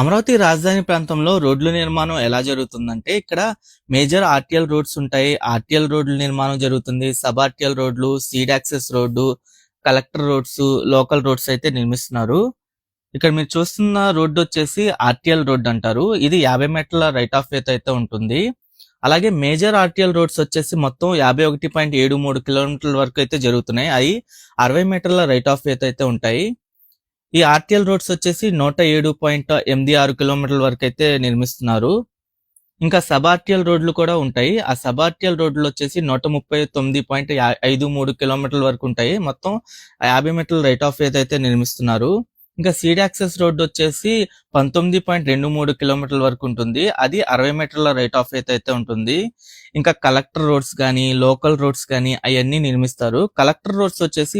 అమరావతి రాజధాని ప్రాంతంలో రోడ్ల నిర్మాణం ఎలా జరుగుతుందంటే ఇక్కడ మేజర్ ఆర్టీఎల్ రోడ్స్ ఉంటాయి. ఆర్టీఎల్ రోడ్ల నిర్మాణం జరుగుతుంది. సబ్ ఆర్టీఎల్ రోడ్లు seed access road collector roads local roads అయితే నిర్మిస్తున్నారు. ఇక్కడ మీరు చూస్తున్న రోడ్డు వచ్చేసి ఆర్టీఎల్ రోడ్ అంటారు. ఇది యాభై మీటర్ల రైట్ ఆఫ్ వేత్ అయితే ఉంటుంది. అలాగే మేజర్ ఆర్టీఎల్ రోడ్స్ వచ్చేసి మొత్తం యాభై ఒకటి పాయింట్ ఏడు మూడు కిలోమీటర్ల వరకు అయితే జరుగుతున్నాయి. అవి అరవై మీటర్ల రైట్ ఆఫ్ వేత్ అయితే ఉంటాయి. ఈ ఆర్టీఎల్ రోడ్స్ వచ్చేసి నూట ఏడు పాయింట్ ఎనిమిది ఆరు కిలోమీటర్ల వరకు అయితే నిర్మిస్తున్నారు. ఇంకా సబార్టియల్ రోడ్లు కూడా ఉంటాయి. ఆ సబార్టియల్ రోడ్లు వచ్చేసి నూట ముప్పై తొమ్మిది పాయింట్ ఐదు మూడు కిలోమీటర్ల వరకు ఉంటాయి. మొత్తం యాభై మీటర్ల రైట్ ఆఫ్ వేత్ అయితే నిర్మిస్తున్నారు. ఇంకా సీడ్ యాక్సెస్ రోడ్ వచ్చేసి పంతొమ్మిది పాయింట్ రెండు మూడు కిలోమీటర్ల వరకు ఉంటుంది. అది అరవై మీటర్ల రైట్ ఆఫ్ వేత్ అయితే ఉంటుంది. ఇంకా కలెక్టర్ రోడ్స్ కానీ లోకల్ రోడ్స్ కానీ అవన్నీ నిర్మిస్తారు. కలెక్టర్ రోడ్స్ వచ్చేసి